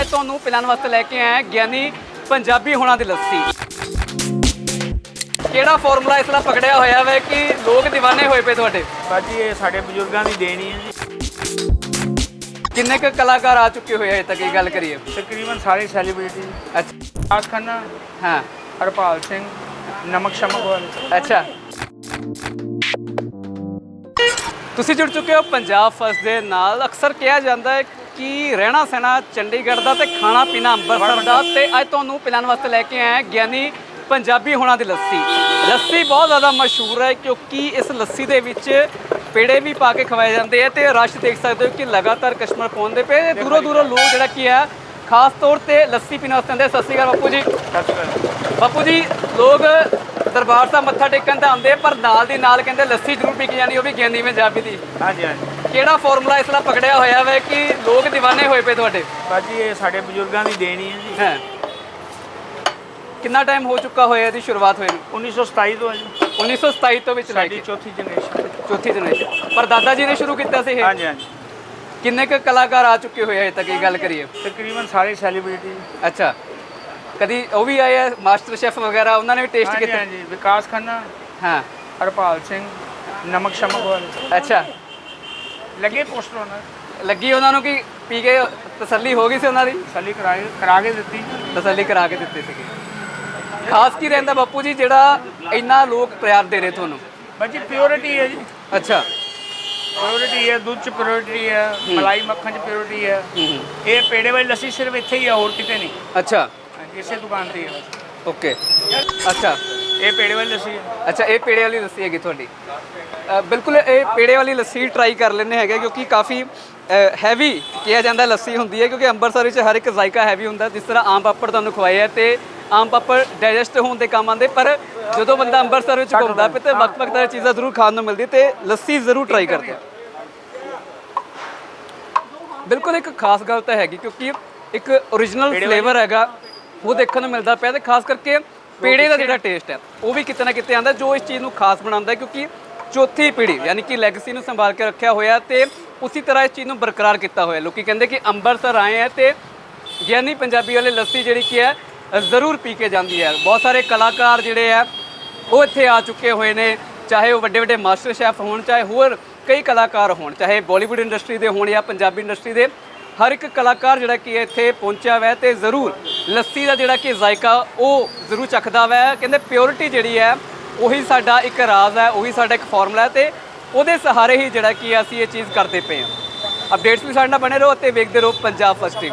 ਅੱਜ ਤੁਹਾਨੂੰ ਪਿਲਾਉਣ ਵਾਸਤੇ ਲੈ ਕੇ ਹਾਂ ਗਿਆਨੀ ਪੰਜਾਬੀ ਹੋਣਾ ਦੀ ਲੱਸੀ। ਕਿਹੜਾ ਫਾਰਮੂਲਾ ਇਸ ਤਰ੍ਹਾਂ ਪਕੜਿਆ ਹੋਇਆ ਹੈ ਕਿ ਲੋਕ دیਵਾਨੇ ਹੋਏ ਪਏ ਤੁਹਾਡੇ? ਬਾਜੀ ਇਹ ਸਾਡੇ ਬਜ਼ੁਰਗਾਂ ਦੀ ਦੇਣੀ ਹੈ ਜੀ। ਕਿੰਨੇ ਕੁ ਕਲਾਕਾਰ ਆ ਚੁੱਕੇ ਹੋਏ ਅਜੇ ਤੱਕ ਇਹ ਗੱਲ ਕਰੀਏ? ਤਕਰੀਬਨ ਸਾਰੇ ਸੈਲੀਬ੍ਰਿਟੀ ਅੱਛਾ। ਆਸ ਖੰਨਾ ਹਾਂ। ਹਰਪਾਲ ਸਿੰਘ ਨਮਕ ਸ਼ਮਕ ਵਾਲੇ। ਅੱਛਾ। ਤੁਸੀਂ ਜੁੜ ਚੁੱਕੇ ਹੋ ਪੰਜਾਬ ਫਸਟ ਦੇ ਨਾਲ। ਅਕਸਰ ਕਿਹਾ ਜਾਂਦਾ ਹੈ ਕਿ ਰਹਿਣਾ ਸਹਿਣਾ ਚੰਡੀਗੜ੍ਹ ਦਾ ਤੇ ਖਾਣਾ ਪੀਣਾ ਅੰਮ੍ਰਿਤਸਰ ਦਾ। ਤੇ ਅੱਜ ਤੁਹਾਨੂੰ ਪਿਲਾਉਣ ਵਾਸਤੇ ਲੈ ਕੇ ਆਏ ਹਾਂ ਗਿਆਨੀ ਪੰਜਾਬੀ ਹੋਣਾ ਦੀ ਲੱਸੀ। ਲੱਸੀ ਬਹੁਤ ਜ਼ਿਆਦਾ ਮਸ਼ਹੂਰ ਹੈ ਕਿਉਂਕਿ ਇਸ ਲੱਸੀ ਦੇ ਵਿੱਚ ਪੇੜੇ ਵੀ ਪਾ ਕੇ ਖਵਾਏ ਜਾਂਦੇ ਆ ਤੇ ਰਸ਼ ਦੇਖ ਸਕਦੇ ਹੋ ਕਿ ਲਗਾਤਾਰ ਕਸਟਮਰ ਪਹੁੰਚਦੇ ਪਏ। ਦੂਰੋਂ ਦੂਰੋਂ ਲੋਕ ਜਿਹੜਾ ਕੀ ਹੈ ਖਾਸ ਤੌਰ ਤੇ ਲੱਸੀ ਪੀਣ ਵਾਸਤੇ ਆਉਂਦੇ। ਸਤਿ ਸ਼੍ਰੀ ਅਕਾਲ ਬਾਪੂ ਜੀ। ਸਤਿ ਸ਼੍ਰੀ ਅਕਾਲ। ਬਾਪੂ ਜੀ ਲੋਕ ਦਰਬਾਰ ਸਾਹਿਬ ਮੱਥਾ ਟੇਕਣ ਤਾਂ ਆਉਂਦੇ ਪਰ ਨਾਲ ਦੀ ਨਾਲ ਕਹਿੰਦੇ ਲੱਸੀ ਜ਼ਰੂਰ ਪੀ ਕੇ ਜਾਣੀ ਉਹ ਵੀ ਗਿਆਨੀ ਪੰਜਾਬੀ ਦੀ। ਹਾਂਜੀ ਹਾਂਜੀ। ਕਿਹੜਾ ਫਾਰਮੂਲਾ ਇਸ ਤਰ੍ਹਾਂ ਪਕੜਿਆ ਹੋਇਆ ਹੈ ਕਿ ਲੋਕ دیਵਾਨੇ ਹੋਏ ਪਏ ਤੁਹਾਡੇ? ਬਾਜੀ ਇਹ ਸਾਡੇ ਬਜ਼ੁਰਗਾਂ ਦੀ ਦੇਣੀ ਹੈ ਜੀ। ਹੈ। ਕਿੰਨਾ ਟਾਈਮ ਹੋ ਚੁੱਕਾ ਹੋਇਆ ਇਹਦੀ ਸ਼ੁਰੂਆਤ ਹੋਈ ਨੂੰ? 1927 ਤੋਂ ਹੈ ਜੀ। 1927 ਤੋਂ ਵਿੱਚ ਲੈ ਸਾਡੀ ਕੇ। ਚੌਥੀ ਜਨਰੇਸ਼ਨ ਚੌਥੀ ਜਨਰੇਸ਼ਨ ਪਰ ਦਾਦਾ ਜੀ ਨੇ ਸ਼ੁਰੂ ਕੀਤਾ ਸੀ ਇਹ? ਹਾਂਜੀ ਹਾਂਜੀ। ਕਿੰਨੇ ਕੁ ਕਲਾਕਾਰ ਆ ਚੁੱਕੇ ਹੋਏ ਆ ਤੱਕ ਇਹ ਗੱਲ ਕਰੀਏ? ਤਕਰੀਬਨ ਸਾਰੇ ਸੈਲੀਬ੍ਰਿਟੀ ਅੱਛਾ। ਕਦੀ ਉਹ ਵੀ ਆਏ ਆ ਮਾਸਟਰ ਸ਼ੈਫ ਵਗੈਰਾ ਉਹਨਾਂ ਨੇ ਵੀ ਟੇਸਟ ਹਾਂਜੀ ਕੀਤਾ? ਹਾਂਜੀ ਵਿਕਾਸ ਖੰਨਾ ਹਾਂ। ਹਰਪਾਲ ਸਿੰਘ ਨਮਕ ਸ਼ਮਕ ਵਾਲੇ। ਅੱਛਾ। ਲੱਗੇ ਪੋਸਟਰ ਉਹਨਾਂ ਦੇ। ਲੱਗੀ ਉਹਨਾਂ ਨੂੰ ਕਿ ਪੀ ਕੇ ਤਸੱਲੀ ਹੋ ਗਈ ਸੀ ਉਹਨਾਂ ਦੀ? ਸਲੀ ਕਰਾ ਕੇ ਕਰਾ ਕੇ ਦਿੱਤੀ। ਤਸੱਲੀ ਕਰਾ ਕੇ ਦਿੱਤੇ ਸੀਗੇ। ਖਾਸ ਕੀ ਰਹਿੰਦਾ ਬਾਪੂ ਜੀ ਜਿਹੜਾ ਇੰਨਾ ਲੋਕ ਪਿਆਰ ਦੇ ਰਹੇ ਤੁਹਾਨੂੰ? ਬਾਜੀ ਪਿਓਰਿਟੀ ਹੈ ਜੀ। ਅੱਛਾ। ਪਿਓਰਿਟੀ ਹੈ ਦੁੱਧ ਚ ਪਿਓਰਿਟੀ ਹੈ ਮਲਾਈ ਮੱਖਣ ਚ ਪਿਓਰਿਟੀ ਹੈ। ਹੂੰ ਹੂੰ। ਇਹ ਪੇੜੇ ਵਾਲੀ ਲੱਸੀ ਸਿਰਫ ਇੱਥੇ ਹੀ ਹੈ ਹੋਰ ਕਿਤੇ ਨਹੀਂ। ਅੱਛਾ। ਇਸੇ ਦੁਕਾਨ ਤੇ ਹੀ ਹੈ ਓਕੇ। ਅੱਛਾ। ਇਹ ਪੇੜੇ ਵਾਲੀ ਲੱਸੀ ਹੈ ਅੱਛਾ ਇਹ ਪੇੜੇ ਵਾਲੀ ਲੱਸੀ ਹੈਗੀ ਤੁਹਾਡੀ। ਅ, ਬਿਲਕੁਲ ਇਹ ਪੇੜੇ ਵਾਲੀ ਲੱਸੀ ਟਰਾਈ ਕਰ ਲੈਣੇ ਹੈਗੇ ਕਿਉਂਕਿ ਕਾਫੀ ਹੈਵੀ ਕਿਹਾ ਜਾਂਦਾ ਲੱਸੀ ਹੁੰਦੀ ਹੈ ਕਿਉਂਕਿ ਅੰਮ੍ਰਿਤਸਰ ਵਿੱਚ ਹਰ ਇੱਕ ਜ਼ਾਇਕਾ ਹੈਵੀ ਹੁੰਦਾ। ਜਿਸ ਤਰ੍ਹਾਂ ਆਮ ਪਾਪੜ ਤੁਹਾਨੂੰ ਖਵਾਏ ਆ ਤੇ ਆਮ ਪਾਪੜ ਡਾਈਜੈਸਟ ਹੋਣ ਦੇ ਕੰਮ ਆਉਂਦੇ ਪਰ ਜਦੋਂ ਬੰਦਾ ਅੰਮ੍ਰਿਤਸਰ ਵਿੱਚ ਘੁੰਮਦਾ ਪਏ ਤੇ ਵਕਤ-ਵਕਤ ਦੀਆਂ ਚੀਜ਼ਾਂ ਜ਼ਰੂਰ ਖਾਣ ਨੂੰ ਮਿਲਦੀ ਤੇ ਲੱਸੀ ਜ਼ਰੂਰ ਟਰਾਈ ਕਰਦੇ ਆ ਬਿਲਕੁਲ ਇੱਕ ਖਾਸ ਗੱਲ ਤਾਂ ਹੈਗੀ ਕਿਉਂਕਿ ਇੱਕ origignal ਫਲੇਵਰ ਹੈਗਾ। ਉਹ ਦੇਖਣ ਨੂੰ ਮਿਲਦਾ ਪਿਆ ਤੇ ਖਾਸ ਕਰਕੇ ਪੇੜੇ ਦਾ ਜਿਹੜਾ ਟੇਸਟ ਹੈ, ਉਹ ਵੀ ਕਿਤੇ ਨਾ ਕਿਤੇ ਆਂਦਾ, ਜੋ ਇਸ ਚੀਜ਼ ਨੂੰ ਖਾਸ ਬਣਾਉਂਦਾ ਕਿਉਂਕਿ ਚੌਥੀ ਪੀੜ੍ਹੀ ਯਾਨੀ ਕਿ ਲੈਗਸੀ ਨੂੰ ਸੰਭਾਲ ਕੇ ਰੱਖਿਆ ਹੋਇਆ ਤੇ ਉਸੇ ਤਰ੍ਹਾਂ ਇਸ ਚੀਜ਼ ਨੂੰ ਬਰਕਰਾਰ ਕੀਤਾ ਹੋਇਆ ਲੋਕੀ ਕਹਿੰਦੇ ਕਿ ਅੰਮ੍ਰਿਤਸਰ ਆਏ ਆ ਤੇ ਗਿਆਨੀ ਪੰਜਾਬੀ ਵਾਲੇ ਲੱਸੀ ਜਿਹੜੀ ਕੀ ਹੈ, ਜ਼ਰੂਰ ਪੀ ਕੇ ਜਾਂਦੀ ਹੈ। ਬਹੁਤ ਸਾਰੇ ਕਲਾਕਾਰ ਜਿਹੜੇ ਆ ਉਹ ਇੱਥੇ ਆ ਚੁੱਕੇ ਹੋਏ ਨੇ, ਚਾਹੇ ਉਹ ਵੱਡੇ ਵੱਡੇ ਮਾਸਟਰ ਸ਼ੈਫ ਹੋਣ, ਚਾਹੇ ਹੋਰ ਕਈ ਕਲਾਕਾਰ ਹੋਣ, ਚਾਹੇ ਬਾਲੀਵੁੱਡ ਇੰਡਸਟਰੀ ਦੇ ਹੋਣ ਜਾਂ ਪੰਜਾਬੀ ਇੰਡਸਟਰੀ ਦੇ, ਹਰ ਇੱਕ ਕਲਾਕਾਰ ਜਿਹੜਾ ਕਿ ਇੱਥੇ ਪਹੁੰਚਿਆ ਹੋਇਆ ਹੈ ਤੇ ਜ਼ਰੂਰ ਲੱਸੀ ਦਾ ਜਿਹੜਾ ਕਿ ਜ਼ਾਇਕਾ ਉਹ ਜ਼ਰੂਰ ਚੱਖਦਾ ਹੋਇਆ ਕਹਿੰਦੇ ਪਿਓਰਿਟੀ ਜਿਹੜੀ ਹੈ, ਉਹੀ ਸਾਡਾ ਇੱਕ ਰਾਜ਼ ਹੈ, ਉਹੀ ਸਾਡਾ ਇੱਕ ਫਾਰਮੂਲਾ ਹੈ ਤੇ ਉਹਦੇ ਸਹਾਰੇ ਹੀ ਜਿਹੜਾ ਕਿ ਅਸੀਂ ਇਹ ਚੀਜ਼ ਕਰਦੇ ਪਏ ਹਾਂ। ਅਪਡੇਟਸ ਵੀ ਸਾਡੇ ਨਾਲ ਬਣੇ ਰਹੋ ਅਤੇ ਵੇਖਦੇ ਰਹੋ ਪੰਜਾਬ ਫਸਟ